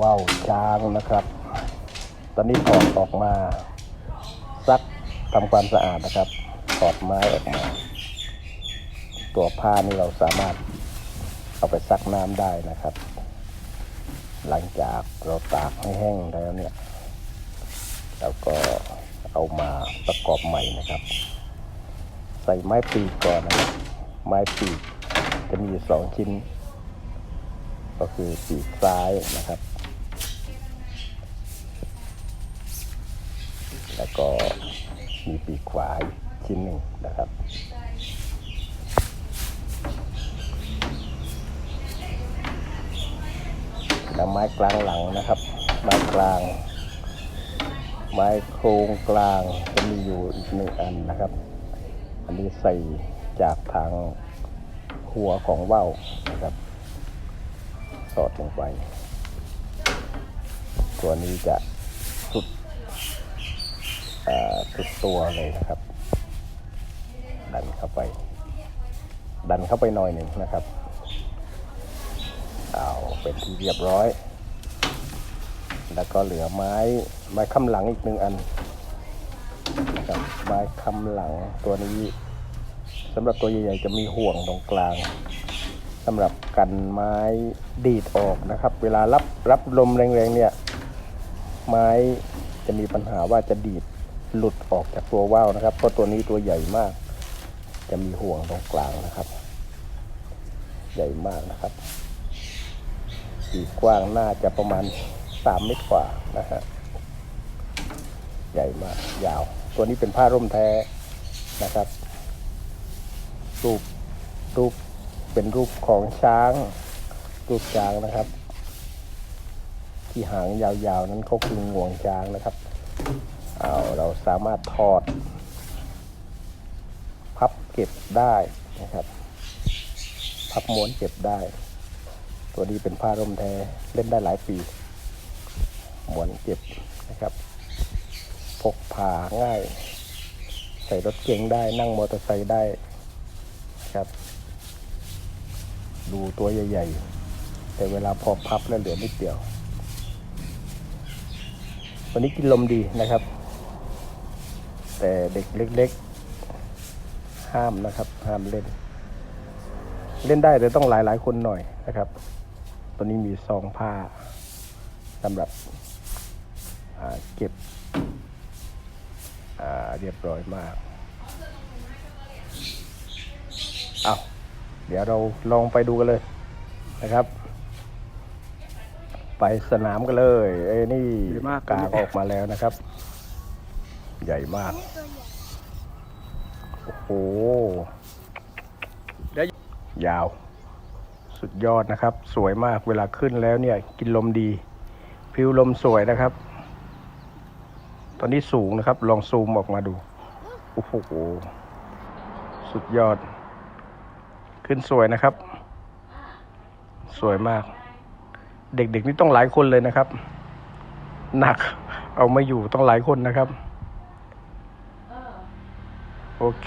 ว่าวช้างนะครับ ตอนนี้ถอดออกมาซักทำความสะอาดนะครับถอดไม้ออกมา ตัวผ้านี่เราสามารถเอาไปซักน้ำได้นะครับ หลังจากเราตากให้แห้งแล้วเนี่ยเราก็เอามาประกอบใหม่นะครับ ใส่ไม้ปีกก่อนนะครับไม้ปีกจะมีอยู่สองชิ้น ก็คือปีกซ้ายนะครับ แล้วก็มีปีกขวาอีกชิ้นหนึ่งนะครับแล้วไม้กลางหลังนะครับ ไม้กลาง ไม้โครงกลางจะมีอยู่อีกหนึ่งอันนะครับ อันนี้ใส่จากทางหัวของว่าวนะครับ สอดลงไป ตัวนี้จะ สุดตัวเลยนะครับ ดันเข้าไป ดันเข้าไปหน่อยหนึ่งนะครับ เอาเป็นที่เรียบร้อย แล้วก็เหลือไม้ไม้คำหลังอีกหนึ่งอันนะครับไม้คำหลังตัวนี้สำหรับตัวใหญ่ๆจะมีห่วงตรงกลางสำหรับกันไม้ดีดออกนะครับ เวลารับรับลมแรงๆเนี่ย ไม้จะมีปัญหาว่าจะดีด หลุดออกจากตัวว่าวนะครับ เพราะตัวนี้ตัวใหญ่มาก จะมีห่วงตรงกลางนะครับ ใหญ่มากนะครับปีกกว้างน่าจะประมาณสามเมตรกว่านะฮะใหญ่มากยาว ตัวนี้เป็นผ้าร่มแท้นะครับรูปรูปเป็นรูปของช้าง รูปช้างนะครับ ที่หางยาวๆนั้นเขาคืองวงช้างนะครับ เอาเราสามารถถอด พับเก็บได้นะครับ พับม้วนเก็บได้ ตัวนี้เป็นผ้าร่มแท้เล่นได้หลายปีม้วนเก็บนะครับ พกพาง่าย ใส่รถเก๋งได้นั่งมอเตอร์ไซค์ได้ครับ ดูตัวใหญ่ ๆ แต่เวลาพอพับแล้วเหลือนิดเดียววันนี้กินลมดีนะครับ แต่เด็กเล็กๆ ห้ามนะครับ ห้ามเล่น เล่นได้แต่ต้องหลายๆคนหน่อยนะครับตัวนี้มีซองผ้าสำหรับอ่าเก็บอ่าเรียบร้อยมากเอาเดี๋ยวเราลองไปดูกันเลยนะครับ ไปสนามกันเลยไอ้นี่ใหญ่มากกางออกมาแล้วนะครับ ใหญ่มาก โอ้โหเดี๋ยวยาว สุดยอดนะครับ สวยมากเวลาขึ้นแล้วเนี่ย กินลมดีพิวลมสวยนะครับ ตอนนี้สูงนะครับ ลองซูมออกมาดู โอ้โห สุดยอด ขึ้นสวยนะครับ สวยมาก เด็กๆนี่ต้องหลายคนเลยนะครับ หนักเอามาอยู่ต้องหลายคนนะครับ โอเค